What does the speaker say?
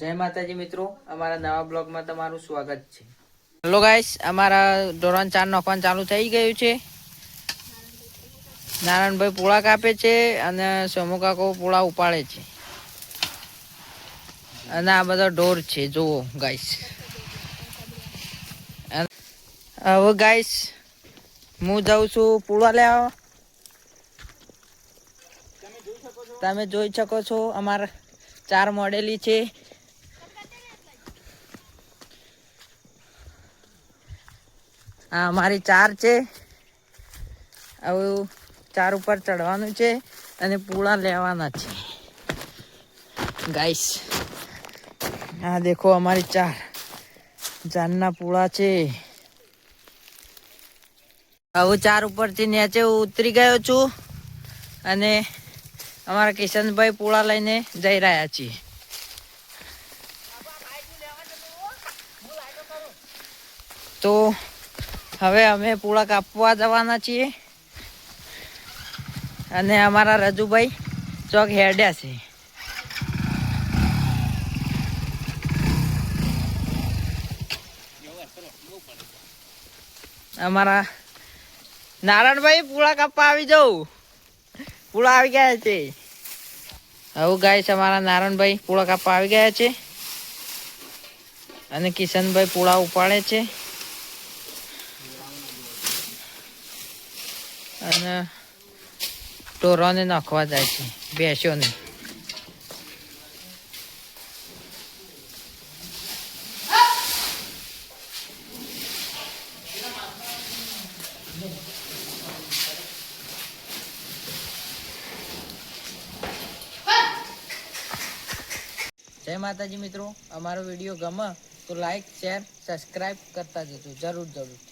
જય માતાજી મિત્રો, અમારા નવા બ્લોગમાં તમારું સ્વાગત છે. હેલો ગાઈસ, અમારા ધોરણ ચાર નોખવાનું ચાલુ થઈ ગયું છે. નારાયણભાઈ પોળા કાપે છે અને સોમુ કાકો પોળા ઉપાડે છે. અને આ બધા ઢોર છે, જુઓ ગાઈસ. હવે ગાઈસ, હું જાઉં છું પૂળા લેવા. તમે જોઈ શકો છો અમારા ચાર મોડેલી છે. આ અમારી ચાર છે. આવું ચાર ઉપર ચડવાનું છે અને પૂળા લેવાના છે. ગાઈસ આ દેખો અમારી ચાર. ચારના પૂળા છે. હવે ચાર ઉપરથી નીચે ઉતરી ગયો છું અને અમારા કિશનભાઈ પૂળા લઈને જઈ રહ્યા છીએ. તો હવે અમે પૂળા કાપવા જવાના છીએ. અને અમારા રજુભાઈ ચોક હેડ્યા છે. અમારા નારાયણભાઈ પૂળા કાપવા આવી જાઉં. પૂળા આવી ગયા છે. હવે ગાય છે અમારા નારાયણભાઈ પૂળા કાપવા આવી ગયા છે. અને કિશનભાઈ પૂળા ઉપાડે છે. અને ટોરોને નાખવા જાય છે. ભેંસોને જય માતાજી મિત્રો, અમારો વીડિયો ગમે તો લાઈક શેર સબસ્ક્રાઈબ કરતા જજો. જરૂર જરૂર.